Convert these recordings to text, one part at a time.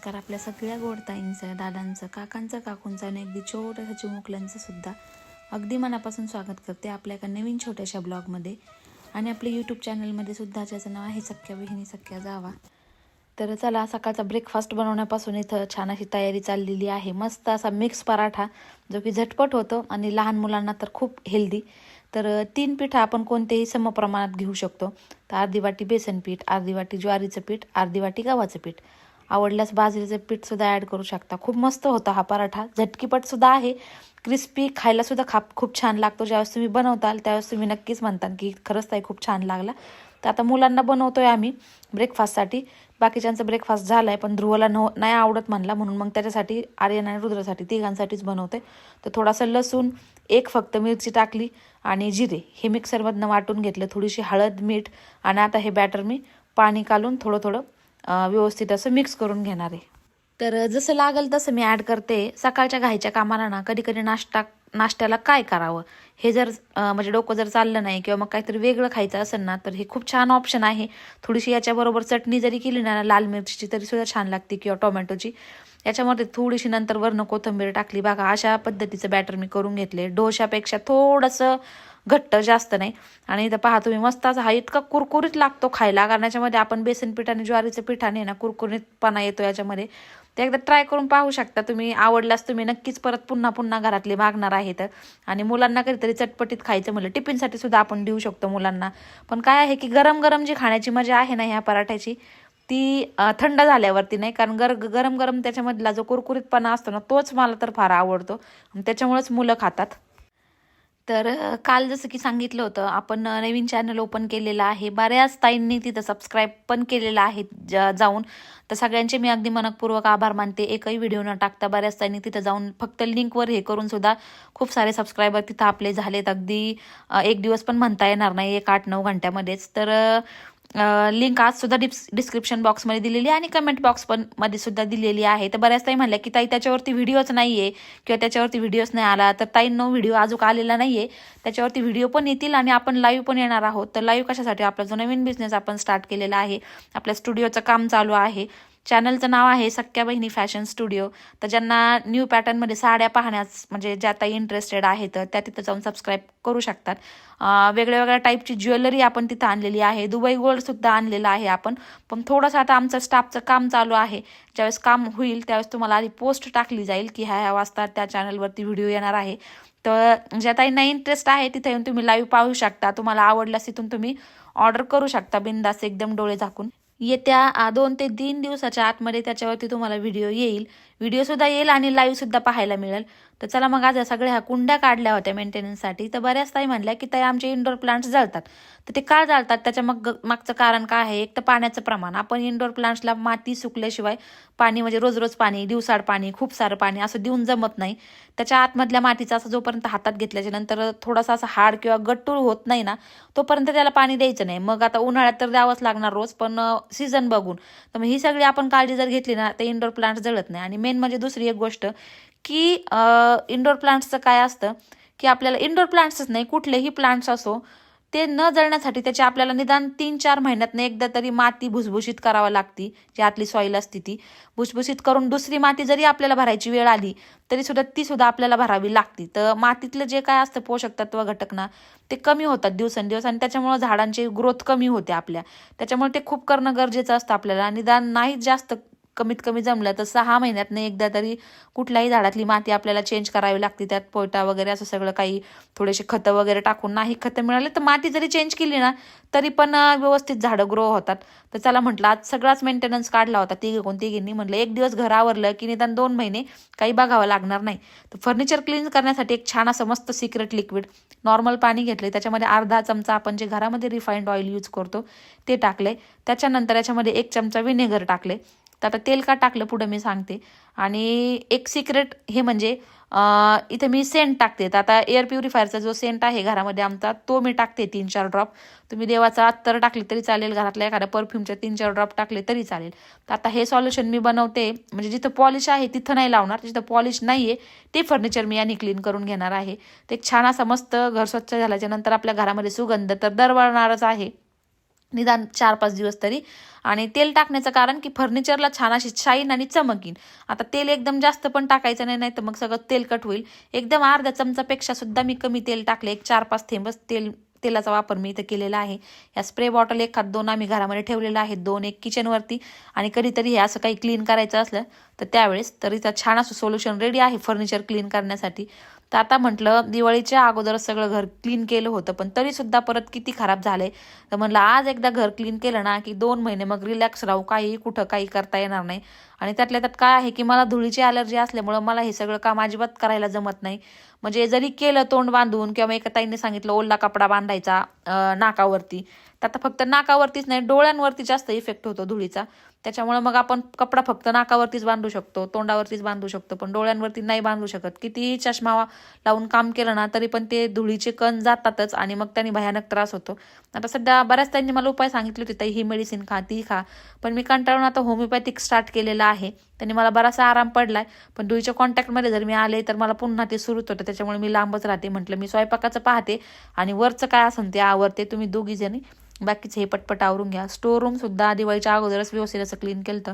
नमस्कार. आपल्या सगळ्या गोडताईंचं दादांचं काकांचं काकूंचं आणि अगदी छोट्याशा चिमुकल्यांचं सुद्धा अगदी मनापासून स्वागत करते आपल्या एका नवीन छोट्याशा ब्लॉगमध्ये. आणि आपल्या यूट्यूब चॅनलमध्ये सुद्धा ज्याचं नाव आहे सख्या बहिणी सख्या जावा. तर चला सकाळचा ब्रेकफास्ट बनवण्यापासून इथं छान अशी तयारी चाललेली आहे. मस्त असा मिक्स पराठा जो की झटपट होतो आणि लहान मुलांना तर खूप हेल्दी तर तीन पिठं आपण कोणतेही समप्रमाणात घेऊ शकतो. तर अर्धी वाटी बेसन पीठ अर्धी वाटी ज्वारीचं पीठ अर्धी वाटी गव्हाचं पीठ. आवडल्यास बाजरीचं पीठसुद्धा ॲड करू शकता. खूप मस्त होता हा पराठा. झटकीपटसुद्धा आहे. क्रिस्पी खायलासुद्धा खाप खूप छान लागतो. ज्यावेळेस तुम्ही बनवताल त्यावेळेस तुम्ही नक्कीच म्हणताल की खरंच ताई खूप छान लागला. तर आता मुलांना बनवतोय आम्ही ब्रेकफास्टसाठी बाकीच्यांचा ब्रेकफास्ट झाला आहे पण ध्रुवला न नाही आवडत म्हणला. म्हणून मग त्याच्यासाठी आर्यन आणि रुद्रासाठी तिघांसाठीच बनवते तर थोडासा लसूण एक फक्त मिरची टाकली आणि जिरे. हे मिक्सरमधनं वाटून घेतलं. थोडीशी हळद मीठ आणि आता हे बॅटर मी पाणी घालून थोडं थोडं व्यवस्थित असं मिक्स करून घेणार आहे. तर जसं लागेल तसं मी ॲड करते. सकाळच्या घाईच्या कामाला ना कधी कधी नाश्ता नाश्त्याला काय करावं? हे जर म्हणजे डोकं जर चाललं नाही किंवा मग काहीतरी वेगळं खायचं असेल ना तर हे खूप छान ऑप्शन आहे. थोडीशी याच्याबरोबर चटणी जरी केली ना लाल मिरचीची तरी सुद्धा छान लागते किंवा टोमॅटोची. याच्यामध्ये थोडीशी नंतर वरनं कोथिंबीर टाकली. बघा अशा पद्धतीचं बॅटर मी करून घेतले. डोशापेक्षा थोडंसं घट्ट जास्त नाही. आणि इथं पहा तुम्ही मस्त असा हा इतका कुरकुरीत लागतो खायला. कारण याच्यामध्ये आपण बेसन पीठ आणि ज्वारीचं पिठाने ना कुरकुरीतपणा येतो याच्यामध्ये. ते एकदा ट्राय करून पाहू शकता तुम्ही. आवडल्यास तुम्ही नक्कीच परत पुन्हा पुन्हा घरातले मागणार आहेत. आणि मुलांना कधीतरी चटपटीत खायचं म्हणलं टिफिनसाठी सुद्धा आपण देऊ शकतो मुलांना. पण काय आहे की गरम गरम जी खाण्याची मजा आहे ना ह्या पराठ्याची ती थंड झाल्यावरती नाही. कारण गर गरम गरम त्याच्यामधला जो कुरकुरीतपणा असतो ना तोच मला तर फार आवडतो. आणि त्याच्यामुळेच मुलं खातात. तर काल जसं की सांगितलं होतं आपण नवीन चॅनल ओपन केलेलं आहे. बऱ्याच ताईंनी तिथं सबस्क्राईब पण केलेलं आहे जा- जाऊन. तर सगळ्यांचे मी अगदी मनपूर्वक आभार मानते. एकही व्हिडिओ न टाकता बऱ्याच ताईंनी तिथं जाऊन फक्त लिंकवर हे करून सुद्धा खूप सारे सबस्क्रायबर तिथं आपले झालेत. अगदी एक दिवस पण म्हणता येणार नाही एक आठ नऊ घंट्यामध्येच. तर लिंक आज सुद्धा डिप्स डिस्क्रिप्शन बॉक्समध्ये दिलेली आहे आणि कमेंट बॉक्स पण मध्ये सुद्धा दिलेली आहे. तर बऱ्याच ताई म्हणल्या की ताई त्याच्यावरती व्हिडिओच नाही आहे किंवा त्याच्यावरती व्हिडिओच नाही आला तर ताईंनो व्हिडिओ अजून आलेला नाही आहे त्याच्यावरती व्हिडिओ पण येतील आणि आपण लाईव्ह पण येणार आहोत. तर लाईव्ह कशासाठी? आपला जो नवीन बिझनेस आपण स्टार्ट केलेला आहे आपल्या स्टुडिओचं काम चालू आहे. चॅनलचं नाव आहे सख्या बहिणी फॅशन स्टुडिओ. तर ज्यांना न्यू पॅटर्नमध्ये साड्या पाहण्यास म्हणजे ज्या ताई इंटरेस्टेड आहेत त्या तिथं जाऊन सबस्क्राईब करू शकतात. वेगळ्या वेगळ्या टाईपची ज्वेलरी आपण तिथं आणलेली आहे. दुबई गोल्डसुद्धा आणलेलं आहे आपण. पण थोडंसं आता आमचं स्टाफचं काम चालू आहे. ज्यावेळेस काम होईल त्यावेळेस तुम्हाला आधी पोस्ट टाकली जाईल की ह्या ह्या वाजता त्या चॅनलवरती व्हिडिओ येणार आहे. तर ज्या ताईंना इंटरेस्ट आहे तिथे येऊन तुम्ही लाईव्ह पाहू शकता. तुम्हाला आवडल्यास तिथून तुम्ही ऑर्डर करू शकता. बिंदास एकदम डोळे झाकून. येत्या दोन ते तीन दिवसाच्या आतमध्ये त्याच्यावरती तुम्हाला व्हिडिओ येईल. व्हिडिओसुद्धा येईल आणि लाईव्हसुद्धा पाहायला मिळेल. तर चला मग आज या सगळ्या ह्या कुंड्या काढल्या होत्या मेंटेनन्ससाठी तर बऱ्याच ताई म्हणल्या की ताई आमचे इंडोर प्लांट्स जळतात. तर ते का जळतात? त्याच्या मग मागचं कारण काय आहे? एक तर पाण्याचं प्रमाण. आपण इंडोर प्लांट्सला माती सुकल्याशिवाय पाणी म्हणजे रोज रोज पाणी दिवसाड पाणी खूप सारं पाणी असं देऊन जमत नाही. त्याच्या आतमधल्या मातीचा असं जोपर्यंत हातात घेतल्याच्या नंतर थोडासा असा हाड किंवा गट्टूळ होत नाही ना तोपर्यंत त्याला पाणी द्यायचं नाही. मग आता उन्हाळ्यात तर द्यावंच लागणार रोज पण सीझन बघून. तर मग ही सगळी आपण काळजी जर घेतली ना तर इंडोर प्लांट्स जळत नाही. आणि मेन म्हणजे दुसरी एक गोष्ट की इंडोर प्लांट्सचं काय असतं की आपल्याला इंडोर प्लांट्सच नाही कुठलेही प्लांट्स असो ते न जळण्यासाठी त्याची आपल्याला निदान तीन चार महिन्यातनं एकदा तरी माती भुसभुशीत करावं लागती जी आतली सॉईल असते ती. भुसभुशीत करून दुसरी माती जरी आपल्याला भरायची वेळ आली तरी सुद्धा ती सुद्धा आपल्याला भरावी लागती. तर मातीतलं जे काय असतं पोषक तत्व घटक ना ते कमी होतात दिवसेंदिवस आणि त्याच्यामुळे झाडांची ग्रोथ कमी होते आपल्या. त्याच्यामुळे ते खूप करणं गरजेचं असतं आपल्याला. निदान नाही जास्त कमीत कमी जमलं तर सहा महिन्यातनं एकदा तरी कुठल्याही झाडातली माती आपल्याला चेंज करावी लागते. त्यात पोयटा वगैरे असं सगळं काही थोडेसे खतं वगैरे टाकून नाही खतं मिळाले तर माती जरी चेंज केली ना तरी पण व्यवस्थित झाडं ग्रो होतात. तर चला म्हटलं आज सगळाच मेंटेनन्स काढला होता. तिघे कोण तिघींनी म्हटलं एक दिवस घर आवरलं की निदान दोन महिने काही बघावं लागणार नाही. तर फर्निचर क्लीन करण्यासाठी एक छान असं मस्त सिक्रेट लिक्विड नॉर्मल पाणी घेतले. त्याच्यामध्ये अर्धा चमचा आपण जे घरामध्ये रिफाईंड ऑइल यूज करतो ते टाकले. त्याच्यानंतर याच्यामध्ये एक चमचा विनेगर टाकले. तर आता तेल का टाकलं पुढं मी सांगते. आणि एक सिक्रेट हे म्हणजे इथे मी सेंट टाकते. तर आता एअर प्युरिफायरचा जो सेंट आहे घरामध्ये आमचा तो मी टाकते तीन चार ड्रॉप तुम्ही देवाचा अत्तर टाकले तरी चालेल घरातल्या एखाद्या परफ्यूमचे तीन चार ड्रॉप टाकले तरी चालेल. तर आता हे सॉल्युशन मी बनवते. म्हणजे जिथं पॉलिश आहे तिथं नाही लावणार. जिथं पॉलिश नाही आहे ते फर्निचर मी याने क्लीन करून घेणार आहे. ते एक छान असं मस्त घर स्वच्छ झाल्याच्यानंतर आपल्या घरामध्ये सुगंध तर दरवळणारच आहे. निदान चार पाच दिवस तरी. आणि तेल टाकण्याचं कारण की फर्निचरला छान अशी शाईन आणि चमकीन आता तेल एकदम जास्त पण टाकायचं नाही नाही तर मग सगळं तेलकट होईल. एकदम अर्ध्या चमचापेक्षा सुद्धा मी कमी तेल टाकले. एक चार पाच थेंबच तेल तेलाचा वापर मी इथं केलेला आहे. या स्प्रे बॉटल एखाद दोन आम्ही घरामध्ये ठेवलेला आहे. दोन एक किचनवरती आणि कधीतरी हे असं काही क्लीन करायचं असलं तर त्यावेळेस तरी इथं छान असं सोल्युशन रेडी आहे फर्निचर क्लीन करण्यासाठी. तर आता म्हटलं दिवाळीच्या अगोदर सगळं घर क्लीन केलं होतं पण तरीसुद्धा परत किती खराब झाले. तर म्हटलं आज एकदा घर क्लीन केलं ना की दोन महिने मग रिलॅक्स राहू काही कुठं काही करता येणार नाही. आणि त्यातल्या त्यात काय आहे की मला धुळीची ॲलर्जी असल्यामुळं मला हे सगळं काम अजिबात करायला जमत नाही. म्हणजे जरी केलं तोंड बांधून किंवा एका ताईने सांगितलं ओला कपडा बांधायचा नाकावरती. तर आता फक्त नाकावरतीच नाही डोळ्यांवरती जास्त इफेक्ट होतो धुळीचा. त्याच्यामुळे मग आपण कपडा फक्त नाकावरतीच बांधू शकतो तोंडावरतीच बांधू शकतो पण डोळ्यांवरती नाही बांधू शकत. कितीही चष्मा लावून काम केलं ना तरी पण ते धुळीचे कण जातातच आणि मग त्यांनी भयानक त्रास होतो. आता सध्या बऱ्याच त्यांनी मला उपाय सांगितले होते ताई ही मेडिसिन खा ती खा. पण मी कंटाळून आता होमिओपॅथिक स्टार्ट केलेला आहे. त्यांनी मला बराचसा आराम पडलाय. पण दुईच्या कॉन्टॅक्टमध्ये जर मी आले तर मला पुन्हा ते सुरूच होतं. त्याच्यामुळे मी लांबच राहते. म्हटलं मी स्वयंपाकाचं पाहते आणि वरचं काय असेल ते आवरते तुम्ही दोघी जणी. बाकीचे हे पटपट आवरून घ्या. स्टोर रूम सुद्धा दिवाळीच्या अगोदरच व्यवस्थित असं क्लीन केलं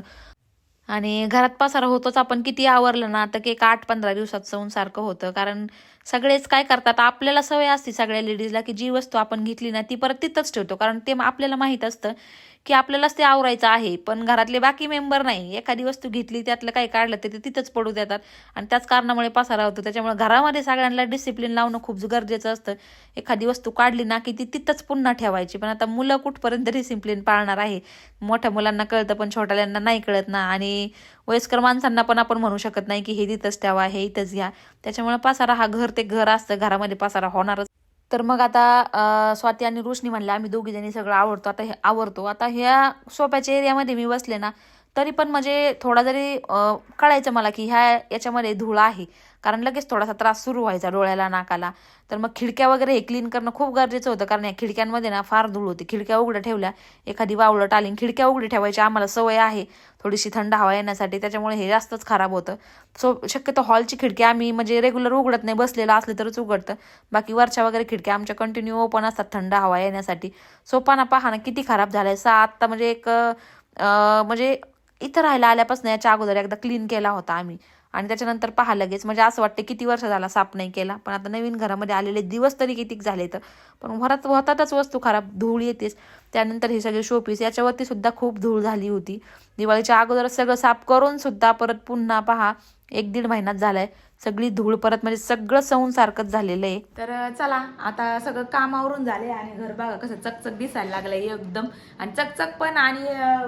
आणि घरात पसारा होतोच आपण. किती आवरलं ना तर एक आठ पंधरा दिवसात सवून सारखं होतं. कारण सगळेच काय करतात? आपल्याला सवय असते सगळ्या लेडीजला की जी वस्तू आपण घेतली ना ती परत तिथंच ठेवतो. कारण ते आपल्याला माहीत असतं की आपल्यालाच ते आवरायचं आहे पण घरातले बाकी मेंबर नाही. एखादी वस्तू घेतली त्यातलं काही काढलं तर ते तिथंच पडू देतात. आणि त्याच कारणामुळे पसारा होतो. त्याच्यामुळे घरामध्ये सगळ्यांना डिसिप्लिन लावणं खूप गरजेचं असतं. एखादी वस्तू काढली ना की ती तिथंच पुन्हा ठेवायची. पण आता मुलं कुठपर्यंत डिसिप्लिन पाळणार आहे? मोठ्या मुलांना कळतं पण छोट्याल्यांना नाही कळत ना. आणि वयस्कर माणसांना पण आपण म्हणू शकत नाही की हे तिथंच ठेवा हे इथंच घ्या. त्याच्यामुळे पसारा हा घर ते घर असतं. घरामध्ये पसारा होणारच. तर मग आता स्वाती आणि रोशनी म्हणल्या आम्ही दोघी जणी सगळं आवडतो आता हे आवडतो आता ह्या सोप्याच्या एरियामध्ये मी बसले ना तरी पण म्हणजे थोडा जरी कळायचं मला की ह्या याच्यामध्ये धूळ आहे. कारण लगेच थोडासा त्रास सुरू व्हायचा डोळ्याला नाकाला. तर मग खिडक्या वगैरे हे क्लीन करणं खूप गरजेचं होतं. कारण या खिडक्यांमध्ये ना फार धूळ होती. खिडक्या उघड्या ठेवल्या एखादी वावळट आली खिडक्या उघडी ठेवायची आम्हाला सवय आहे. थोडीशी थंड हवा येण्यासाठी. त्याच्यामुळे हे जास्तच खराब होतं. सो शक्यतो हॉलची खिडकी आम्ही म्हणजे रेग्युलर उघडत नाही. बसलेलं असले तरच उघडतं. बाकी वरच्या वगैरे खिडक्या आमच्या कंटिन्यू ओपन असतात थंड हवा येण्यासाठी. सोपाना पहा ना किती खराब झालाय. सा आत्ता म्हणजे एक म्हणजे इथं राहायला आल्यापासून याच्या अगोदर एकदा क्लीन केला होता आम्ही. आणि त्याच्यानंतर पहा लगेच. म्हणजे असं वाटतं किती वर्ष झाला साफ नाही केला. पण आता नवीन घरामध्ये आलेले दिवस तरी कितीक झाले तर. पण वरात होतातच वस्तू खराब धूळ येतेच. त्यानंतर हे सगळे शोपीस याच्यावरती सुद्धा खूप धूळ झाली होती. दिवाळीच्या अगोदर सगळं साफ करून सुद्धा परत पुन्हा पहा एक दीड महिन्यात झालाय. सगळी धूळ परत म्हणजे सगळं सौन सारखंच झालेलं आहे. तर चला आता सगळं कामावरून झाले आणि घर बघा कसं चकचक दिसायला लागलंय एकदम. आणि चकचक पण आणि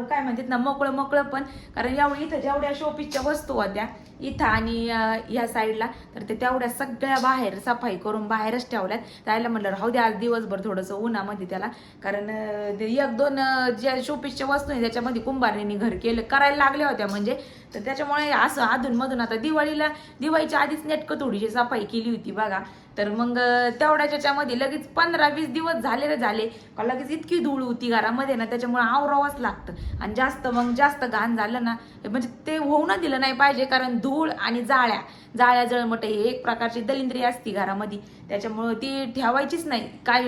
काय म्हणतात ना मोकळं मोकळं पण. कारण एवढं इथं जेवढ्या शोपीसच्या वस्तू होत्या इथं आणि ह्या साईडला तर ते तेवढ्या सगळ्या बाहेर सफाई करून बाहेरच ठेवल्यात. त्याला म्हटलं राहू द्या आज दिवसभर थोडंसं उन्हामध्ये त्याला. कारण एक दोन ज्या शोपीसच्या वस्तू आहे त्याच्यामध्ये कुंभारने घर केलं करायला लागल्या होत्या म्हणजे. तर त्याच्यामुळे असं अधूनमधून आता दिवाळीला दिवाळीच्या आधीच नेटकं थोडीशी सफाई केली होती बघा. तर मग अं, तेवढ्या त्याच्यामध्ये लगेच पंधरा वीस दिवस झाले रे झाले. का लगेच इतकी धूळ होती घरामध्ये ना त्याच्यामुळे आवरावंच लागतं. आणि जास्त मग जास्त घाण झालं ना म्हणजे ते होऊन दिलं नाही पाहिजे कारण धूळ आणि जाळ्या. जाळ्या जळमट हे एक प्रकारची दलिंद्री असती घरामध्ये. त्याच्यामुळं ती ठेवायचीच नाही. काय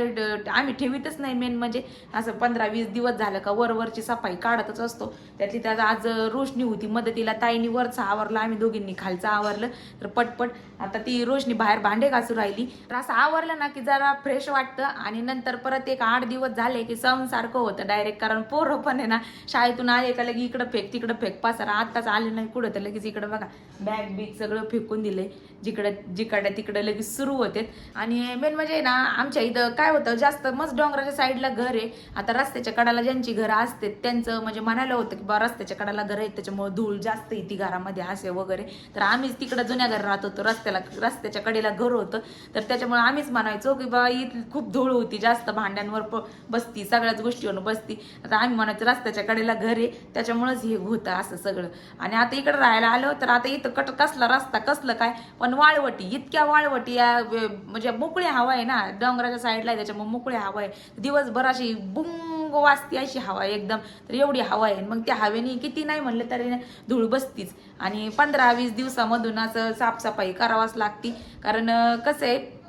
आम्ही ठेवीतच नाही मेन म्हणजे. असं पंधरा वीस दिवस झालं का वरवरची सफाई काढतच असतो. त्यातली त्यात आज रोशनी होती मदतीला. ताईनी वरचं आवरलं आम्ही दोघींनी खालचं आवरलं. तर पटपट आता ती रोशनी बाहेर भांडे घासू राहिली. तर असं आवरलं ना की जरा फ्रेश वाटतं आणि नंतर परत एक आठ दिवस झाले की सण सारखं होतं डायरेक्ट कारण पोरं पण आहे ना शाळेतून आले का लगे इकडं फेक तिकडं फेक. पासारा आत्ताच आले नाही कुठं तर लगेच इकडं बघा. बॅग बिग सगळं फेकून दिले जिकडं जिकडं तिकडं लगेच सुरू होते. आणि मेन म्हणजे ना आमच्या इथं काय होतं जास्त मस्त डोंगराच्या साईडला घर आहे. आता रस्त्याच्या कडाला ज्यांची घरं असते त्यांचं म्हणजे म्हणायला होतं की बा रस्त्याच्या कडाला घर आहेत त्याच्यामुळे धूळ जास्त येते घरामध्ये असे वगैरे. तर आम्हीच तिकडं जुन्या घर राहत होतो. रस्त्याला रस्त्याच्या कडेला घर होतं. तर त्याच्यामुळे आम्हीच म्हणायचो की बा इथं खूप धूळ होती जास्त भांड्यांवर प- बसती सगळ्याच गोष्टीवर बसती. आता आम्ही म्हणायचो रस्त्याच्या कडेला घर आहे त्याच्यामुळेच हे होतं असं सगळं. आणि आता इकडं राहायला आलो तर आता इथं कट कसला रस्ता कसलं काय? पण वाळवटी इतक्या वाळवटी या म्हणजे मोकळी हवा आहे ना डोंगराच्या साईडला आहे त्याच्यामुळे मोकळी हवा आहे. दिवसभर अशी बुंग वाजती अशी हवा आहे एकदम. तर एवढी हवा आहे. मग त्या हवेने किती नाही म्हणलं तरी धूळ बसतीच. आणि पंधरा वीस दिवसामधून असं साफसफाई करावाच लागती. कारण कसं आहे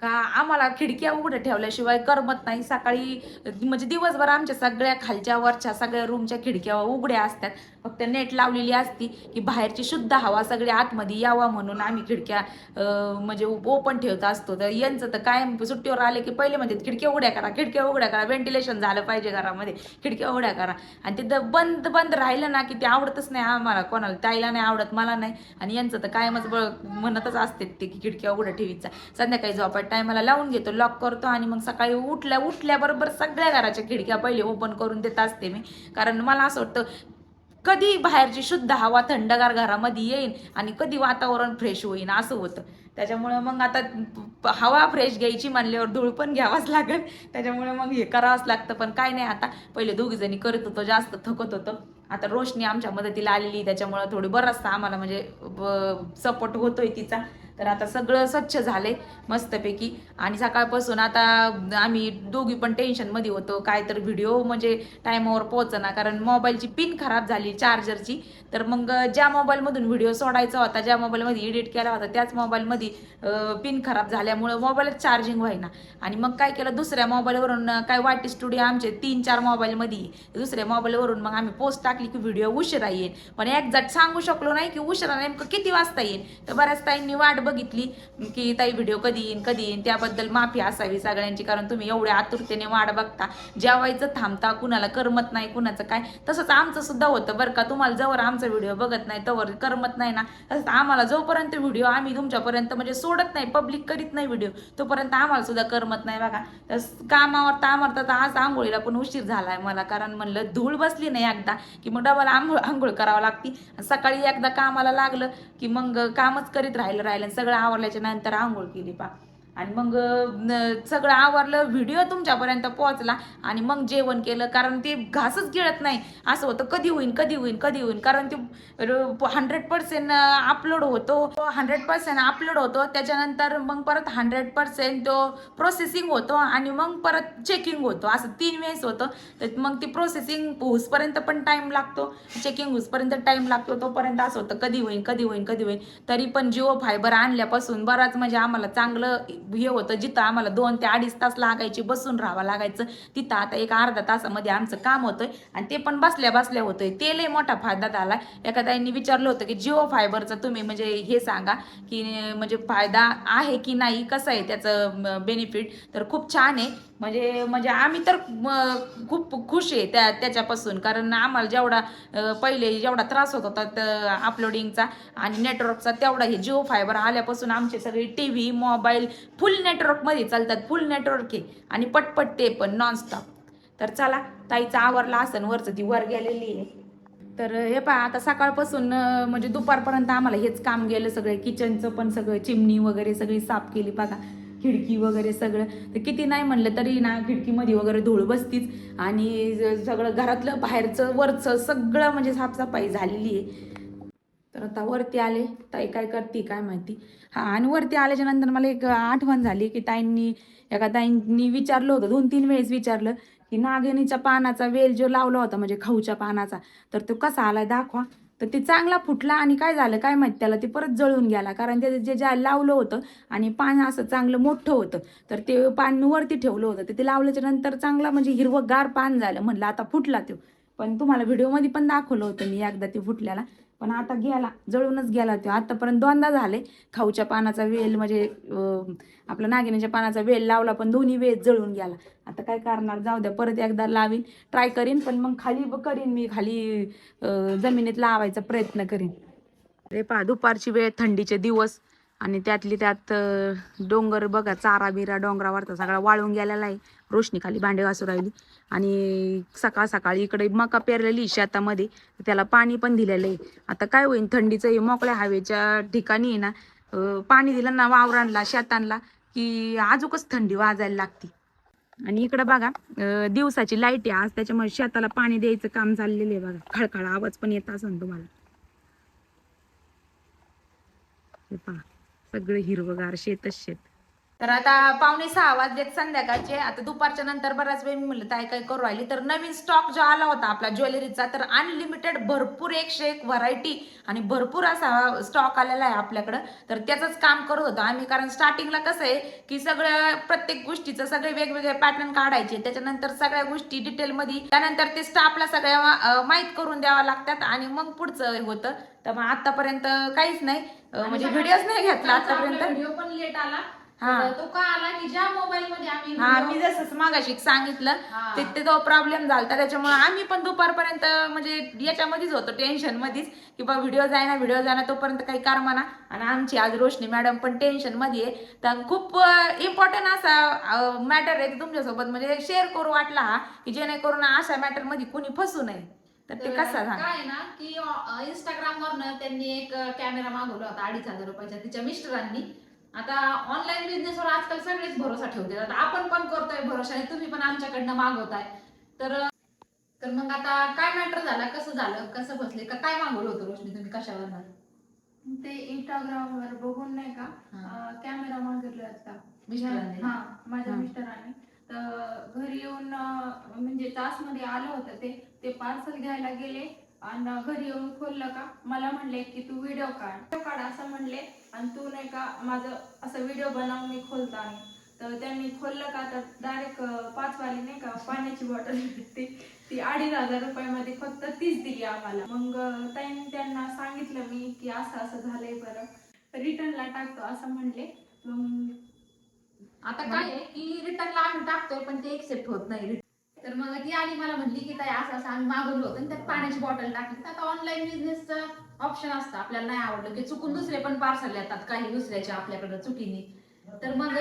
का आम्हाला खिडक्या उघड्या ठेवल्याशिवाय करमत नाही. सकाळी म्हणजे दिवसभर आमच्या सगळ्या खालच्या वरच्या सगळ्या रूमच्या खिडक्या उघड्या असतात. फक्त नेट लावलेली असती की बाहेरची शुद्ध हवा सगळी आतमध्ये यावा म्हणून आम्ही खिडक्या म्हणजे ओपन ठेवत असतो. तर यांचं तर कायम सुट्टीवर आले की पहिले म्हणजे खिडक्या उघड्या करा खिडक्या उघड्या करा व्हेंटिलेशन झालं पाहिजे घरामध्ये खिडक्या उघड्या करा. आणि तिथं बंद बंद राहिलं ना की ते आवडतच नाही आम्हाला कोणाला ताईला नाही आवडत मला नाही. आणि यांचं तर कायमच बळ म्हणतच असते ते की खिडक्या उघड्या ठेवीचा. संध्याकाळी झोपाय टायमाला लावून घेतो लॉक करतो आणि मग सकाळी उठल्या उठल्याबरोबर सगळ्या घराच्या खिडक्या पहिले ओपन करून देत असते मी. कारण मला असं वाटतं कधी बाहेरची शुद्ध हवा थंडगार घरामध्ये येईन आणि कधी वातावरण फ्रेश होईन असं होतं. त्याच्यामुळे मग आता हवा फ्रेश घ्यायची म्हणल्यावर धूळ पण घ्यावाच लागेल. त्याच्यामुळे मग हे करावंच लागतं पण काय नाही आता. पहिले दोघीजणी करत होतो जास्त थकत होतं. आता रोशनी आमच्या मदतीला आलेली त्याच्यामुळे थोडी बराचसा आम्हाला म्हणजे सपोर्ट होतोय तिचा. तर आता सगळं स्वच्छ झालंय मस्तपैकी. आणि सकाळपासून आता आम्ही दोघी पण टेन्शनमध्ये होतो. काय तर व्हिडिओ म्हणजे टायमावर पोहोचना कारण मोबाईलची पिन खराब झाली चार्जरची तर मग ज्या मोबाईलमधून व्हिडिओ सोडायचा होता ज्या मोबाईलमध्ये एडिट केला होता त्याच मोबाईलमध्ये पिन खराब झाल्यामुळं मोबाईलच चार्जिंग व्हायना. आणि मग काय केलं दुसऱ्या मोबाईलवरून काय वाटी स्टुडिओ आमचे तीन चार मोबाईलमध्ये दुसऱ्या मोबाईलवरून मग आम्ही पोस्ट टाकली की व्हिडिओ उशिरा येईल. पण एक्झॅक्ट सांगू शकलो नाही की उशिरा नेमकं किती वाजता येईल. तर बऱ्याच ताईंनी वाट बघितली की ताई व्हिडिओ कधी येईन कधी येईन त्याबद्दल माफी असावी सगळ्यांची कारण तुम्ही एवढ्या आतुरतेने वाट बघता. जेवायचं थांबता कुणाला करमत नाही कुणाचं काय. तसंच आमचं सुद्धा होतं बरं का. तुम्हाला जवळ आमचा व्हिडिओ बघत नाही तवर करमत नाही ना. तसंच आम्हाला जोपर्यंत व्हिडिओ आम्ही तुमच्यापर्यंत म्हणजे सोडत नाही पब्लिक करीत नाही व्हिडिओ तोपर्यंत आम्हाला सुद्धा करमत नाही बघा. तर कामावर तामावर तर आज आंघोळीला पण उशीर झालाय मला कारण म्हणलं धूळ बसली नाही एकदा की मग डबल आंघोळ आंघोळ करावं लागती. सकाळी एकदा कामाला लागलं की मग कामच करीत राहिलं राहिलं. सगळं आवरल्याच्या नंतर आंघोळ केली पा. आणि मग सगळं आवरलं व्हिडिओ तुमच्यापर्यंत पोहोचला आणि मग जेवण केलं कारण ते घासच गिळत नाही. असं होतं कधी होईन कधी होईन कधी होईन. कारण ते हंड्रेड पर्सेंट अपलोड होतो. हंड्रेड पर्सेंट अपलोड होतो. त्याच्यानंतर मग परत हंड्रेड पर्सेंट तो प्रोसेसिंग होतो आणि मग परत चेकिंग होतो. असं तीन वेळेस होतं. तर मग ती प्रोसेसिंग होसपर्यंत पण टाईम लागतो. चेकिंग होसपर्यंत टाईम लागतो. तोपर्यंत असं होतं कधी होईन कधी होईन कधी होईन. तरी पण जिओ फायबर आणल्यापासून बराच म्हणजे आम्हाला चांगलं हे होतं जिथं आम्हाला दोन ते अडीच तास लागायचे बसून राहावं लागायचं. तिथं आता एक अर्धा तासामध्ये आमचं काम होतंय आणि ते पण बसल्या बसल्या होतंय. ते लय मोठा फायदा झाला. एखाद्याने विचारलं होतं की जिओ फायबरचा तुम्ही म्हणजे हे सांगा की म्हणजे फायदा आहे की नाही? कसं आहे त्याचं बेनिफिट तर खूप छान आहे. म्हणजे म्हणजे आम्ही तर खूप खुश आहे त्या त्याच्यापासून. कारण आम्हाला जेवढा पहिले जेवढा त्रास होत होता अपलोडिंगचा आणि नेटवर्कचा तेवढा हे जिओ फायबर आल्यापासून आमचे सगळे टी व्ही मोबाईल फुल नेटवर्कमध्ये चालतात. फुल नेटवर्क आहे. आणि पटपट ते पण नॉनस्टॉप तर चला ताईचा आवरला असन वरचं ती वर गेलेली आहे. तर हे पहा आता सकाळपासून म्हणजे दुपारपर्यंत आम्हाला हेच काम गेलं. सगळं किचनचं पण सगळं चिमणी वगैरे सगळी साफ केली. बघा खिडकी वगैरे सगळं. तर किती नाही म्हणलं तरी ना खिडकीमध्ये वगैरे धूळ बसतीच. आणि सगळं घरातलं बाहेरचं वरचं सगळं म्हणजे साफसफाई झालेली आहे. तर आता वरती आले. ताई काय करते काय माहिती. हा आणि वरती आल्याच्यानंतर मला एक आठवण झाली की ताईंनी एका ताईंनी विचारलं होतं. दोन तीन वेळेस विचारलं की नागिनीच्या पानाचा वेल जो लावला होता म्हणजे खाऊच्या पानाचा तर तो कसा आलाय दाखवा. तर ते चांगला फुटला आणि काय झालं काय माहीत त्याला ते परत जळून गेला. कारण ते जे ज्या लावलं होतं आणि पान असं चांगलं मोठं होतं तर ते पान वरती ठेवलं होतं. तर ते लावल्याच्या नंतर चांगला म्हणजे हिरवंगार पान झालं. म्हणलं आता फुटला तो पण तुम्हाला व्हिडिओमध्ये पण दाखवलं होतं मी एकदा ते फुटल्याला. पण आता गेला जळूनच गेला तो. आतापर्यंत दोनदा झाले. खाऊच्या पानाचा वेल म्हणजे आपला नागिनीच्या पानाचा वेल लावला पण दोन्ही वेळ जळून गेला. आता काय करणार? जाऊ द्या परत एकदा लावीन ट्राय करीन पण मग खाली करीन मी. खाली जमिनीत लावायचा प्रयत्न करीन. रे पहा दुपारची वेळ थंडीचे दिवस. आणि त्यातली त्यात डोंगर बघा चारा बिरा डोंगरावरचा सगळा वाळून गेलेला आहे. रोशनी खाली भांडे घासू राहिली. आणि सकाळ सकाळी इकडे मका पेरलेली शेतामध्ये. त्याला पाणी पण दिलेलं आहे. आता काय होईल थंडीचं हे मोकळ्या हवेच्या ठिकाणी आहे ना पाणी दिलं ना वावरांना शेतांना की आजूकच थंडी वाजायला लागते. आणि इकडं बघा दिवसाची लाइट आहे आज त्याच्यामुळे शेताला पाणी द्यायचं काम चाललेलं आहे बघा. खळखळ आवाज पण येत असेल तुम्हाला. हे पहा. सगळं हिरवगार शेतच शेत. तर आता पावणे सहा वाजलेत संध्याकाळचे. आता दुपारच्या नंतर बराच वेळ मी म्हणलं काय करू राहिली? तर नवीन स्टॉक जो आला होता आपला ज्वेलरीचा तर अनलिमिटेड भरपूर एकशे एक व्हरायटी आणि भरपूर असा स्टॉक आलेला आहे आपल्याकडं. तर त्याचंच काम करत होतो आम्ही. कारण स्टार्टिंगला कसं आहे की सगळं प्रत्येक गोष्टीचं सगळे वेगवेगळे पॅटर्न काढायचे. त्याच्यानंतर सगळ्या गोष्टी डिटेलमध्ये त्यानंतर ते स्टाफला सगळ्या माहीत करून द्यावा लागतात. आणि मग पुढचं होतं. तर मग आतापर्यंत काहीच नाही. म्हणजे व्हिडिओच नाही घेतला आतापर्यंत? व्हिडिओ पण लेट आला. हा. तर तो का आला? की ज्या मोबाईल मध्ये आम्ही हा video- मी जसं मागाशी सांगितलं. हा. ते ते तो प्रॉब्लेम झाला त्याच्यामुळे आम्ही पण दुपारपर्यंत म्हणजे याच्यामध्येच होतो टेन्शन मध्येच. की बा व्हिडिओ जायना व्हिडिओ जायना तोपर्यंत काही करमाना आणि आमची आज रोशनी मॅडम पण टेन्शनमध्ये आहे. तर खूप इम्पॉर्टंट असा मॅटर आहे तुमच्यासोबत. म्हणजे शेअर करू वाटला हा की जेणेकरून अशा मॅटरमध्ये कुणी फसू नये. तर ते कसा झाला? काय आहे ना की इंस्टाग्राम वरनं त्यांनी एक कॅमेरा मागवला होता अडीच हजार रुपयाचा तिच्या मिस्टरांनी. आता ऑनलाईन बिझनेसवर आजकाल सगळेच भरोसा ठेवते आता आपण पण करतोय भरोशाने तुम्ही पण आमच्याकडनं मागवताय. तर तर मग आता काय मॅटर झाला? कसं झालं? कसं बसले? का काय मागवलं होतं रोशनी तुम्ही? कशावर ते इंस्टाग्राम वर बघून नाही का. कॅमेरा मागितला होता मिस्टरांनी? हा माझ्या. मिस्टरांनी. तर घरी येऊन म्हणजे तासमध्ये आलं होतं ते ते पार्सल घ्यायला गेले. आणि घरी येऊन खोललं का? मला म्हणले की तू व्हिडिओ काढ. व्हिडिओ काढ असं म्हणले. आणि तू नाही का माझं असं व्हिडिओ बनव मी खोलता तर त्यांनी खोललं का? तर डायरेक्ट पाचवाली नाही का पाण्याची बॉटल भेटते ती अडीच हजार रुपयामध्ये फक्त तीच दिली आम्हाला. मग त्यांनी त्यांना सांगितलं मी की असं असं झालंय बरं. रिटर्नला टाकतो असं म्हणले. मग आता काय आहे की रिटर्नला आम्ही टाकतोय पण ते एक्सेप्ट होत नाही. तर मग ती आली मला म्हणली की ताई असं असं आम्ही मागवलं होतं आणि त्यात पाण्याची बॉटल टाकली. तर आता ऑनलाईन बिझनेसचं ऑप्शन असतं. आपल्याला नाही आवडलं की चुकून दुसरे पण पार्सल येतात काही दुसऱ्याच्या आपल्याकडे चुकीने. तर मग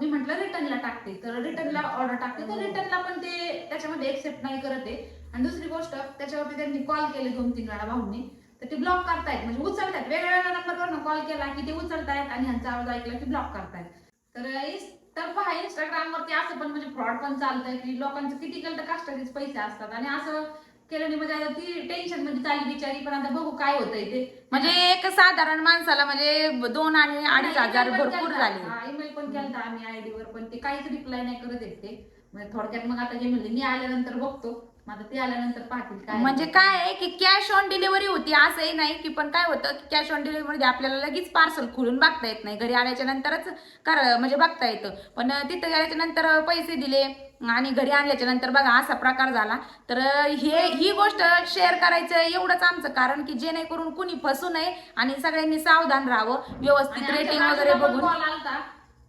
मी म्हटलं रिटर्नला टाकते. तर रिटर्नला ऑर्डर टाकते. तर रिटर्नला पण ते त्याच्यामध्ये एक्सेप्ट नाही करत आहे आणि दुसरी गोष्ट त्याच्यावरती त्यांनी कॉल केले दोन तीन वेळा भाऊंनी. तर ते ब्लॉक करतायत. म्हणजे उचलतायत. वेगवेगळ्या नंबरवर कॉल केला की ते उचलतायत आणि ह्यांचा आवाज ऐकला की ब्लॉक करतायत. तर तर पहा इंस्टाग्राम वरती असं पण म्हणजे फ्रॉड पण चालतंय की लोकांचं किती केलं तर कष्टाचेच पैसे असतात. आणि असं केल्याने म्हणजे आता ती टेन्शनमध्ये चालली बिचारी पण आता बघू काय होतंय ते. म्हणजे एक साधारण माणसाला म्हणजे दोन आणि अडीच हजार भरपूर झाले. ईमेल पण केलता आम्ही आयडी वर पण ते काहीच रिप्लाय नाही करत आहेत ते. म्हणजे थोडक्यात मग आता जे म्हणले मी आल्यानंतर बघतो. मग आता ते आल्यानंतर पाहतील काय म्हणजे काय आहे की कॅश ऑन डिलिव्हरी होती असंही नाही की पण काय होतं की कॅश ऑन डिलिव्हरी मध्ये आपल्याला लगेच पार्सल खोलून बघता येत नाही. घरी आल्याच्या नंतरच कर म्हणजे बघता येतं. पण तिथं गेल्याच्यानंतर पैसे दिले आणि घरी आणल्याच्या नंतर बघा असा प्रकार झाला. तर हे ही गोष्ट शेअर करायचं एवढंच आमचं कारण की जेणेकरून कुणी फसू नये आणि सगळ्यांनी सावधान राहावं. व्यवस्थित रेटिंग वगैरे बघून. आलता.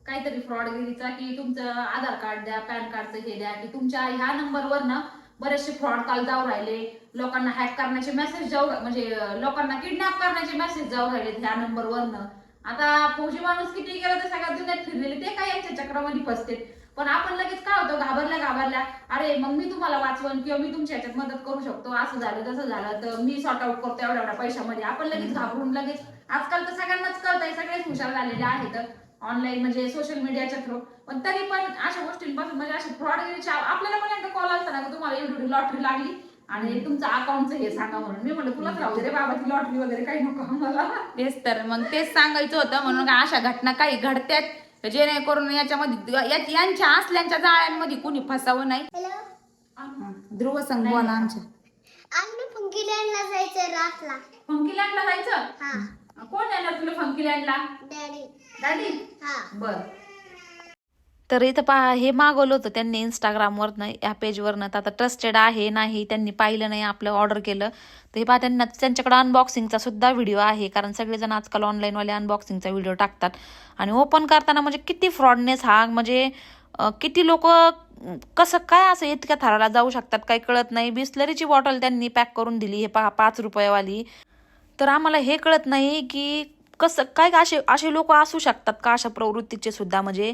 काहीतरी फ्रॉडगिरीचा की तुमचं आधार कार्ड द्या पॅन कार्डचं हे द्या की तुमच्या ह्या नंबरवर ना बरेचसे फ्रॉड कॉल जाऊ राहिले लोकांना हॅक करण्याचे मेसेज जाऊ म्हणजे लोकांना किडनॅप करण्याचे मेसेज जाऊ राहिले ह्या नंबरवरनं आता फौजी माणूस किती गेला तर सगळ्या दुनियात फिरलेले ते काय यांच्या चक्रामध्ये फसते? पण आपण लगेच काय होतं? घाबरल्या घाबरल्या अरे मग मी तुम्हाला वाचवन किंवा मी तुमच्या ह्याच्यात मदत करू शकतो असं झालं तसं झालं तर मी सॉर्ट आउट करतो एवढ्या एवढ्या पैशामध्ये. आपण लगेच घाबरून लगेच आजकाल तर सगळ्यांनाच कळतंय सगळेच हुशार झालेले आहेत. ऑनलाईन म्हणजे सोशल मीडियाच्या थ्रू पण तरी पण अशा गोष्टींपासून म्हणजे असे फ्रॉड आपल्याला पण एकदा कॉल तुम्हाला एवढी लॉटरी लागली. आणि तुमचं अकाउंटचं हे सांगा म्हणून. मी म्हणलं तुलाच राहू दे रे बाबा ती लॉटरी वगैरे काही नको आम्हाला. तेच तर. मग तेच सांगायचं होतं. म्हणून का अशा घटना काही घडत्यात? जेणेकरून याच्यामध्ये या- यांच्या असल्यांच्या जाळ्यांमध्ये कुणी फसावं नाही. हॅलो? ध्रुव संघ बोला आमच्या आम्ही फंकीलँडला जायचं रातला. फंकीलँडला जायचं? हा. कोण येणार तुला फंकीलँडला? डॅडी. दादी हा. बर. तर इथं पहा हे मागवलं होतं त्यांनी इंस्टाग्रामवरनं या पेजवरनं तर आता ट्रस्टेड आहे नाही त्यांनी पाहिलं नाही आपलं ऑर्डर केलं. तर हे पहा त्यांना त्यांच्याकडे अनबॉक्सिंगचा सुद्धा व्हिडिओ आहे कारण सगळेजण आजकाल ऑनलाईनवाले अनबॉक्सिंगचा व्हिडिओ टाकतात. आणि ओपन करताना म्हणजे किती फ्रॉडनेस हा म्हणजे किती लोक कसं काय असं इतक्या थराला जाऊ शकतात काही कळत नाही. बिस्लरीची बॉटल त्यांनी पॅक करून दिली हे पहा पाच रुपयेवाली. तर आम्हाला हे कळत नाही की कसं काय असे असे लोक असू शकतात का अशा प्रवृत्तीचे सुद्धा म्हणजे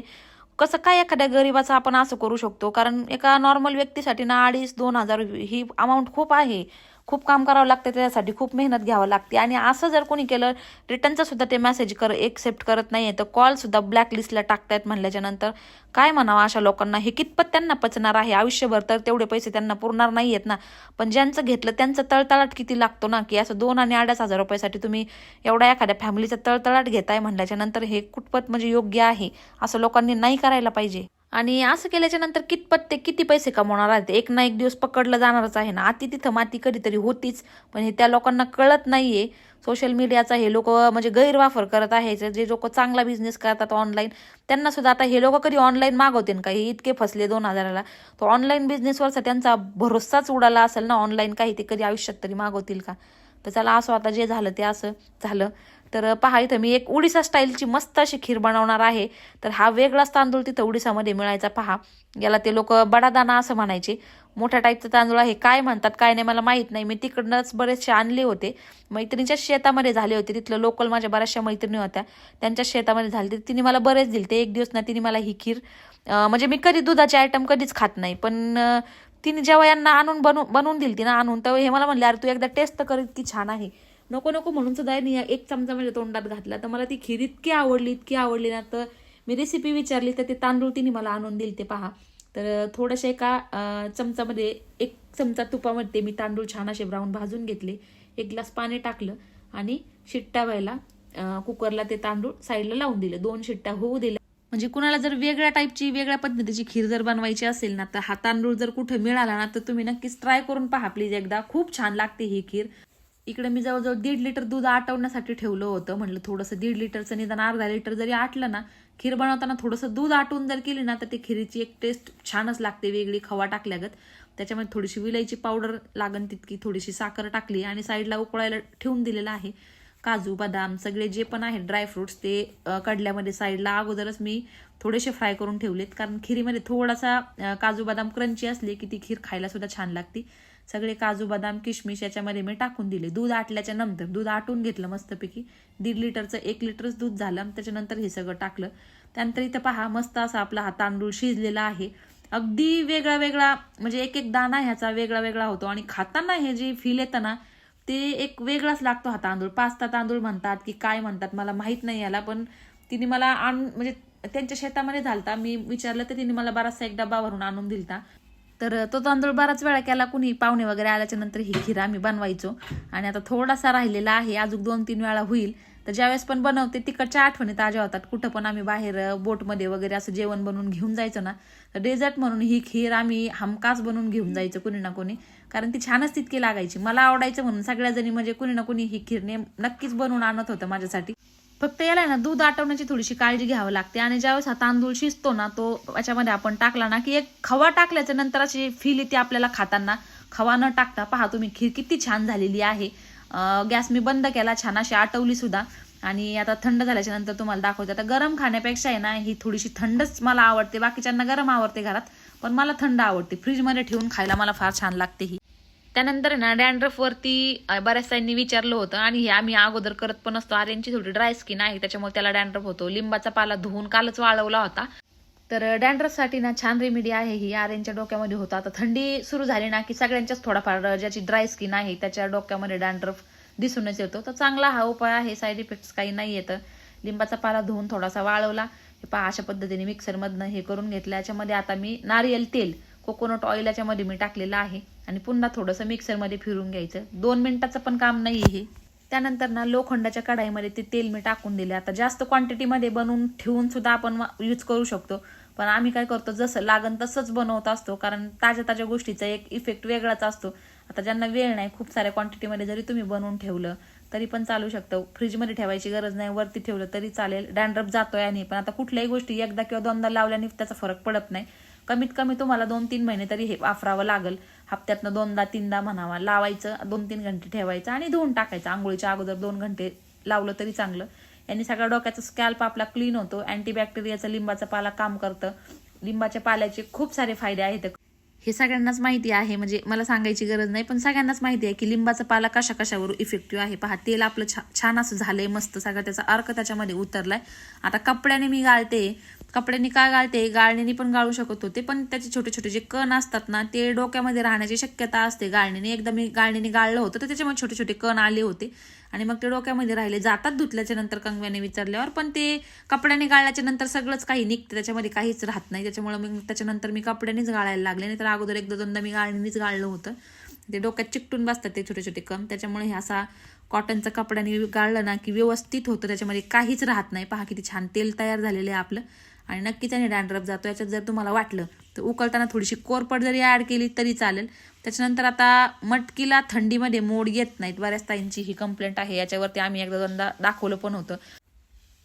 कसं काय एखाद्या गरीबाचं आपण असं करू शकतो? कारण एका नॉर्मल व्यक्तीसाठी ना अडीच दोन हजार ही अमाऊंट खूप आहे. खूप काम करावं लागतं त्याच्यासाठी खूप मेहनत घ्यावं लागते. आणि असं जर कोणी केलं रिटर्नचा सुद्धा ते मेसेज कर एक्सेप्ट करत नाही आहे तर कॉलसुद्धा ब्लॅकलिस्टला टाकतायत म्हणल्याच्या नंतर काय म्हणावं अशा लोकांना? हे कितपत त्यांना पचणार आहे? आयुष्यभर तर तेवढे पैसे त्यांना पुरणार नाही आहेत ना. पण ज्यांचं घेतलं त्यांचं तळतळाट किती लागतो ना की असं दोन आणि अडीच हजार रुपयासाठी तुम्ही एवढ्या एखाद्या फॅमिलीचा तळतळाट घेताय म्हणल्याच्या नंतर हे कुठपत म्हणजे योग्य आहे? असं लोकांनी नाही करायला पाहिजे. आणि असं केल्याच्यानंतर कितपत ते किती पैसे कमवणार आहेत? एक ना एक दिवस पकडलं जाणारच आहे ना. आती तिथं माती कधीतरी होतीच. पण हे त्या लोकांना कळत नाहीये. सोशल मीडियाचा हे लोक म्हणजे गैरवापर करत आहे जे लोक चांगला बिझनेस करतात ऑनलाईन त्यांना सुद्धा आता हे लोक कधी ऑनलाईन मागवतील का हे इतके फसले दोन हजाराला. तर ऑनलाईन बिझनेसवरचा त्यांचा भरोसाच उडाला असेल ना? ऑनलाईन काही ते कधी आयुष्यात तरी मागवतील का? तर चला असं आता जे झालं ते असं झालं. तर पहा इथं मी एक उडीसा स्टाईलची मस्त अशी खीर बनवणार आहे. तर हा वेगळाच तांदूळ तिथं उडीसामध्ये मिळायचा. पहा याला ते लोक बडादाना असं म्हणायचे. मोठ्या टाईपचा तांदूळ आहे. काय म्हणतात काय नाही मला माहीत नाही. मी तिकडनंच बरेचसे आणले होते. मैत्रिणीच्या शेतामध्ये झाले होते. तिथलं लोकल माझ्या बऱ्याचशा मैत्रिणी होत्या. त्यांच्या शेतामध्ये झाले तर तिने मला बरेच दिले. ते एक दिवस ना तिने मला ही खीर म्हणजे मी कधी दुधाचे आयटम कधीच खात नाही. पण तिने जेव्हा यांना आणून बनवून बनवून दिली ती ना आणून तेव्हा हे मला म्हणले अरे तू एकदा टेस्ट कर इतकी छान आहे. नको नको म्हणून सुद्धा यांनी एक चमचा म्हणजे तोंडात घातला. तर मला ती खीर इतकी आवडली इतकी आवडली ना तर मी रेसिपी विचारली तर ते तांदूळ तिने मला आणून दिले ते पहा. तर थोडंशा एका चमचामध्ये एक चमचा तुपामध्ये मी तांदूळ छान असे ब्राऊन भाजून घेतले. एक ग्लास पाणी टाकलं आणि शिट्ट्या व्हायला कुकरला ते तांदूळ साईडला लावून दिले. दोन शिट्ट्या होऊ दिल्या. म्हणजे कुणाला जर वेगळ्या टाईपची वेगळ्या पद्धतीची खीर जर बनवायची असेल ना तर हा तांदूळ जर कुठं मिळाला ना तर तुम्ही नक्कीच ट्राय करून पहा प्लीज एकदा खूप छान लागते ही खीर. इकडे मी जवळजवळ दीड लिटर दूध आटवण्यासाठी ठेवलं होतं. म्हटलं थोडंसं दीड लिटरचं निदान अर्धा लिटर जरी आटलं ना खीर बनवताना थोडंसं दूध आटवून जर केली ना तर ती खिरीची एक टेस्ट छानच लागते वेगळी खवा टाकल्यागत. त्याच्यामध्ये थोडीशी विलायची पावडर लागन तितकी थोडीशी साखर टाकली आणि साईडला उकळायला ठेवून दिलेलं आहे. काजू बदाम सगळे जे पण आहेत ड्रायफ्रुट्स ते कडल्यामध्ये साईडला अगोदरच मी थोडेसे फ्राय करून ठेवलेत. कारण खिरीमध्ये थोडासा काजू बदाम क्रंची असले की ती खीर खायला सुद्धा छान लागते. सगळे काजू बदाम किशमिश याच्यामध्ये मी टाकून दिले. दूध आटल्याच्या नंतर दूध आटून घेतलं मस्तपैकी. दीड लिटरचं एक लिटरच दूध झालं त्याच्यानंतर हे सगळं टाकलं. त्यानंतर इथं पहा मस्त असा आपला हा तांदूळ शिजलेला आहे. अगदी वेगळा वेगळा म्हणजे एक एक दाणा ह्याचा वेगळा वेगळा होतो. आणि खाताना हे जे फील येतं ना ते एक वेगळाच लागतो हा तांदूळ. पास्ता तांदूळ म्हणतात की काय म्हणतात मला माहीत नाही याला पण तिने मला आण म्हणजे त्यांच्या शेतामध्ये झालता. मी विचारलं तर तिने मला बराचसा एक डबा भरून आणून दिलता. तर तो तांदूळ बराच वेळा केला कुणी पाहुणे वगैरे आल्याच्यानंतर ही खीर आम्ही बनवायचो. आणि आता थोडासा राहिलेला आहे अजून दोन तीन वेळा होईल. तर ज्यावेळेस पण बनवते तिकडच्या आठवणी ताज्या होतात. कुठं पण आम्ही बाहेर बोटमध्ये वगैरे असं जेवण बनवून घेऊन जायचो ना तर डेझर्ट म्हणून ही खीर आम्ही हमखास बनवून घेऊन जायचो कुणी ना कोणी. कारण ती छानच तितकी लागायची. मला आवडायचं म्हणून सगळ्या जणी म्हणजे कुणी ना कुणी ही खीर नेम नक्कीच बनवून आणत होतं माझ्यासाठी. फक्त याला ना दूध आटवण्याची थोडीशी काळजी घ्यावी लागते. आणि ज्यावेळेस हा तांदूळ शिजतो ना तो याच्यामध्ये आपण टाकला ना की एक खवा टाकल्याच्या नंतर अशी फील येते आपल्याला खाताना. खवा न टाकता पहा तुम्ही खीर किती छान झालेली आहे. गॅस मी बंद केला छान अशी आटवली सुद्धा. आणि आता थंड झाल्याच्यानंतर तुम्हाला दाखवते. आता गरम खाण्यापेक्षा आहे ना ही थोडीशी थंडच मला आवडते. बाकीच्यांना गरम आवडते घरात पण मला थंड आवडते. फ्रीजमध्ये ठेवून खायला मला फार छान लागते ही. त्यानंतर ना डॅन्ड्रफवरती वरती विचारलं होतं आणि हे आम्ही अगोदर करत पण असतो. आर्यांची थोडी ड्राय स्किन आहे त्याच्यामुळे त्याला डॅन्ड्रफ होतो. लिंबाचा पाला धुवून कालच वाळवला होता. तर डॅन्ड्रफसाठी ना छान रेमेडी आहे ही. आर्यांच्या डोक्यामध्ये होता. आता थंडी सुरू झाली ना की सगळ्यांच्याच थोडाफार ज्याची ड्राय स्किन आहे त्याच्या डोक्यामध्ये डॅन्ड्रफ दिसूनच येतो. तर चांगला हा उपाय आहे. साईड इफेक्ट्स काही नाही येतं लिंबाचा पाला धुवून थोडासा वाळवला. हे पहा अशा पद्धतीने मिक्सरमधनं हे करून घेतलं. याच्यामध्ये आता मी नारियल तेल कोकोनट ऑइल याच्यामध्ये मी टाकलेलं आहे. आणि पुन्हा थोडंसं मिक्सरमध्ये फिरून घ्यायचं. दोन मिनिटाचं पण काम नाही हे. त्यानंतर ना लोखंडाच्या कढाईमध्ये ते तेल मी टाकून दिले. आता जास्त क्वांटिटीमध्ये बनवून ठेवून सुद्धा आपण यूज करू शकतो. पण आम्ही काय करतो जसं लागन तसंच बनवत असतो. कारण ताज्या ताज्या गोष्टीचा एक इफेक्ट वेगळाच असतो. आता ज्यांना वेळ नाही खूप साऱ्या क्वांटिटीमध्ये जरी तुम्ही बनवून ठेवलं तरी पण चालू शकतं. फ्रीजमध्ये ठेवायची गरज नाही. वरती ठेवलं तरी चालेल. डॅन्ड्रप जातोय आणि. पण आता कुठल्याही गोष्टी एकदा किंवा दोनदा लावल्याने त्याचा फरक पडत नाही. कमीत कमी तुम्हाला दोन तीन महिने तरी हे वापरावं लागेल. हप्त्यातनं दोनदा तीनदा म्हणावा. लावायचं दोन तीन घंटे ठेवायचं आणि धुवून टाकायचं. आंघोळीच्या अगोदर दोन घंटे लावलं तरी चांगलं. यांनी सगळ्या डोक्याचा स्कॅल्प आपला क्लीन होतो. अँटीबॅक्टेरियाचा लिंबाचा पाला काम करतं. लिंबाच्या पाल्याचे खूप सारे फायदे आहेत. हे सगळ्यांनाच माहिती आहे. म्हणजे मला सांगायची गरज नाही पण सगळ्यांनाच माहिती आहे की लिंबाचा पाला कशा कशावर इफेक्टिव्ह आहे. पहा तेल आपलं छा छान असं झालंय मस्त सगळं त्याचा अर्क त्याच्यामध्ये उतरलाय. आता कपड्याने मी गाळते कपड्यांनी काय गाळते गाळणीने पण गाळू शकत होते पण त्याचे छोटे छोटे जे कण असतात ना ते डोक्यामध्ये राहण्याची शक्यता असते. गाळणीने एकदा मी गाळणीने गाळलं होतं तर त्याच्यामध्ये छोटे छोटे कण आले होते. आणि मग ते डोक्यामध्ये राहिले. जातात धुतल्याच्या नंतर कंगव्याने विचारल्यावर पण ते कपड्याने गाळल्याच्या नंतर सगळंच काही निघतं त्याच्यामध्ये काहीच राहत नाही. त्याच्यामुळे मग त्याच्यानंतर मी कपड्यानेच गाळायला लागले. नाही तर अगोदर एकदा दोनदा मी गाळणीनेच गाळलं होतं. ते डोक्यात चिकटून बसतात ते छोटे छोटे कण. त्याच्यामुळे हे असा कॉटनचा कपड्याने गाळलं ना की व्यवस्थित होतं. त्याच्यामध्ये काहीच राहत नाही. पहा किती छान तेल तयार झालेलं आहे आपलं. आणि नक्कीच त्याने डॅन्ड्रफ जातो याच्यात जर तुम्हाला वाटलं तर उकळताना थोडीशी कोरपड जरी ॲड केली तरी चालेल. त्याच्यानंतर आता मटकीला थंडीमध्ये मोड येत नाहीत. बऱ्याच ताईंची ही कंप्लेंट आहे. याच्यावरती आम्ही एकदा दोनदा दाखवलं पण होतं.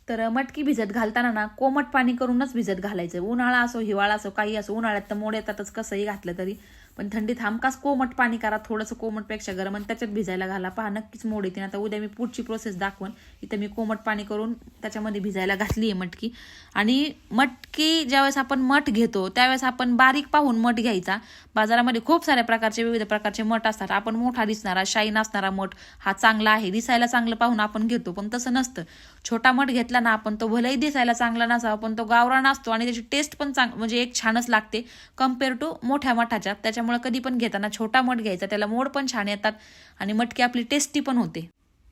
तर मटकी भिजत घालताना ना कोमट पाणी करूनच भिजत घालायचं. उन्हाळा असो हिवाळा असो काही असो उन्हाळ्यात तर मोड येतातच कसंही घातलं तरी. पण थंडीत हमखास कोमट पाणी करा थोडंसं कोमटपेक्षा गरम आणि त्याच्यात भिजायला घाला. पहा नक्कीच मोड येते. आता उद्या मी पुढची प्रोसेस दाखवून. इथं मी कोमट पाणी करून त्याच्यामध्ये भिजायला घातली आहे मटकी. आणि मटकी ज्यावेळेस आपण मठ घेतो त्यावेळेस आपण बारीक पाहून मठ घ्यायचा. बाजारामध्ये खूप साऱ्या प्रकारचे विविध प्रकारचे मठ असतात. आपण मोठा दिसणारा शाईन असणारा मठ हा चांगला आहे. दिसायला चांगलं पाहून आपण घेतो पण तसं नसतं. छोटा मठ घेतला ना आपण तो भलेही दिसायला चांगला नसावा पण तो गावरान असतो आणि त्याची टेस्ट पण चांग म्हणजे एक छानच लागते. कंपेअर टू मोठ्या मठाच्या त्याच्यामुळे कधी पण घेताना छोटा मठ घ्यायचा त्याला मोड पण छान येतात आणि मटकी आपली टेस्टी पण होते.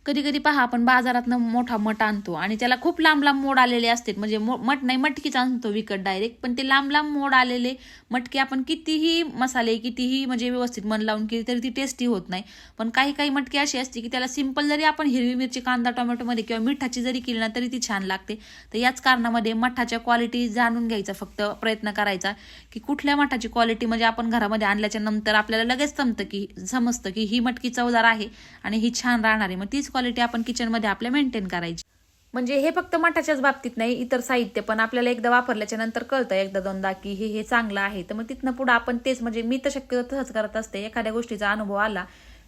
कधी कधी पहा आपण बाजारातनं मोठा मठ आणतो आणि त्याला खूप लांब लांब मोड आलेले असतात. म्हणजे मो- मठ नाही मटकीच आणतो विकत डायरेक्ट पण ते लांब लांब मोड आलेले मटके आपण कितीही मसाले कितीही म्हणजे व्यवस्थित मन लावून केली तरी ती टेस्टी होत नाही. पण काही काही मटकी अशी असते की त्याला सिंपल जरी आपण हिरवी मिरची कांदा टोमॅटोमध्ये किंवा मिठाची जरी केली ना तरी ती छान लागते. तर याच कारणामध्ये मठाच्या क्वालिटी जाणून घ्यायचा फक्त प्रयत्न करायचा की कुठल्या मठाची क्वालिटी म्हणजे आपण घरामध्ये आणल्याच्या नंतर आपल्याला लगेच जमतं की समजतं की ही मटकी चवदार आहे आणि ही छान राहणार आहे. मग तीच क्वालिटी आपण किचनमध्ये आपल्या मेंटेन करायची. म्हणजे हे फक्त मठाच्याच बाबतीत नाही इतर साहित्य पण आपल्याला एकदा वापरल्याच्या नंतर कळतं एकदा दोनदा की हे हे चांगलं आहे. तर मग तिथनं पुढं आपण तेच म्हणजे मी तर शक्यतो तसंच करत असते. एखाद्या गोष्टीचा अनुभव आला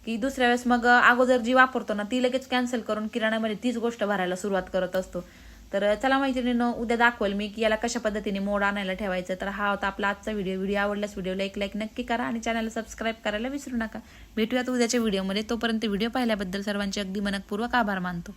की दुसऱ्या वेळेस मग अगोदर जी वापरतो ना ती लगेच कॅन्सल करून किराण्यामध्ये तीच गोष्ट भरायला सुरुवात करत असतो. तर चला मैत्रिणीनं उद्या दाखवेल मी की याला कशा पद्धतीने मोड आणायला ठेवायचं. तर हा होता आपला आजचा व्हिडिओ व्हिडिओ आवडल्यास व्हिडिओला एक लाईक नक्की करा आणि चॅनलला सबस्क्राईब करायला विसरू नका. भेटूयात उद्याच्या व्हिडिओमध्ये तोपर्यंत व्हिडिओ पाहिल्याबद्दल सर्वांचे अगदी मनपूर्वक आभार मानतो.